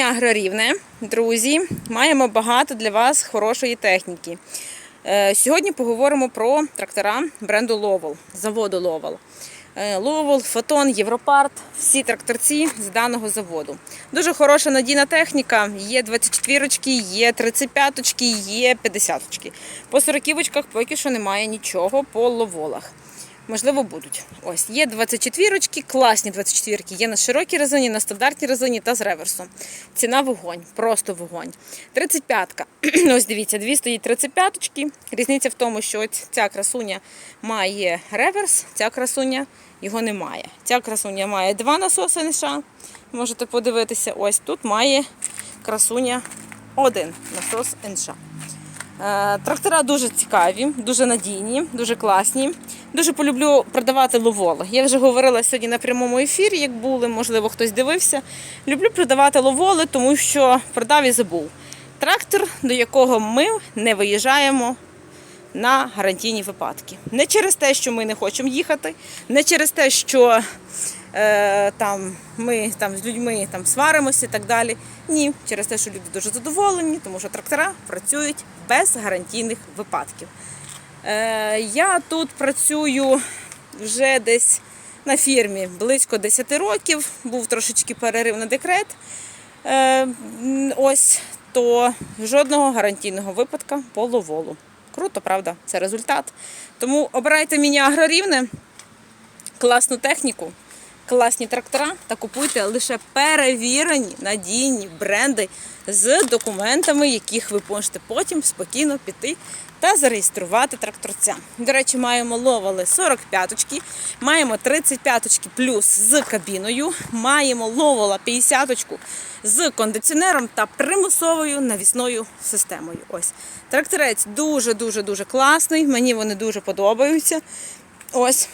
Агрорівне, друзі, маємо багато для вас хорошої техніки. Е, Сьогодні поговоримо про трактора бренду Ловел, заводу Ловел. Ловел, Фотон, Європарт, всі тракторці з даного заводу. Дуже хороша надійна техніка. Є 24-очки, є 35-очки, є 50-очки. По 40-очках поки що немає нічого по ловолах. Можливо, будуть. Ось є 24-очки, класні 24-ки. Є на широкій резині, на стандартній резині та з реверсом. Ціна вогонь, просто вогонь. 35-ка. Ось дивіться, дві стоїть 35-очки. Різниця в тому, що ось ця красуня має реверс, ця красуня його не має. Ця красуня має два насоси НШ. Можете подивитися, ось тут має красуня один насос НШ. Е, Трактора дуже цікаві, дуже надійні, дуже класні. Дуже полюблю продавати ловоли. Я вже говорила сьогодні на прямому ефірі, як були, можливо, хтось дивився. Люблю продавати ловоли, тому що продав і забув. Трактор, до якого ми не виїжджаємо на гарантійні випадки. Не через те, що ми не хочемо їхати, не через те, що там, ми там, з людьми там, сваримося і так далі. Ні, через те, що люди дуже задоволені, тому що трактора працюють без гарантійних випадків. Е, я тут працюю вже десь на фірмі близько 10 років, був трошечки перерив на декрет. Е, ось то жодного гарантійного випадка по ловолу. Круто, правда? Це результат. Тому обирайте міні агрорівне, класну техніку, класні трактора та купуйте лише перевірені надійні бренди з документами, яких ви можете потім спокійно піти та зареєструвати тракторця. До речі, маємо ловали 45-очки, маємо 35-очки плюс з кабіною, маємо ловала 50-очку з кондиціонером та примусовою навісною системою. Ось тракторець дуже дуже дуже класний. Мені вони дуже подобаються. Ось.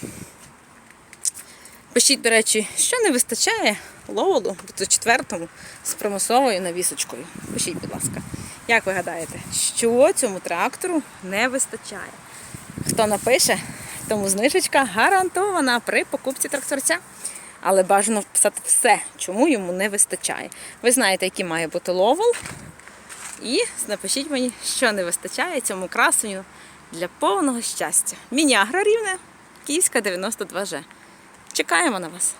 Пишіть, до речі, що не вистачає ловолу до четвертому з примусовою навісочкою. Пишіть, будь ласка, як ви гадаєте, що цьому трактору не вистачає? Хто напише, тому знижечка гарантована при покупці тракторця. Але бажано вписати все, чому йому не вистачає. Ви знаєте, який має бути ловол. І напишіть мені, що не вистачає цьому красеню для повного щастя. Міні-агрорівне, Київська 92Ж. Чекаємо на вас.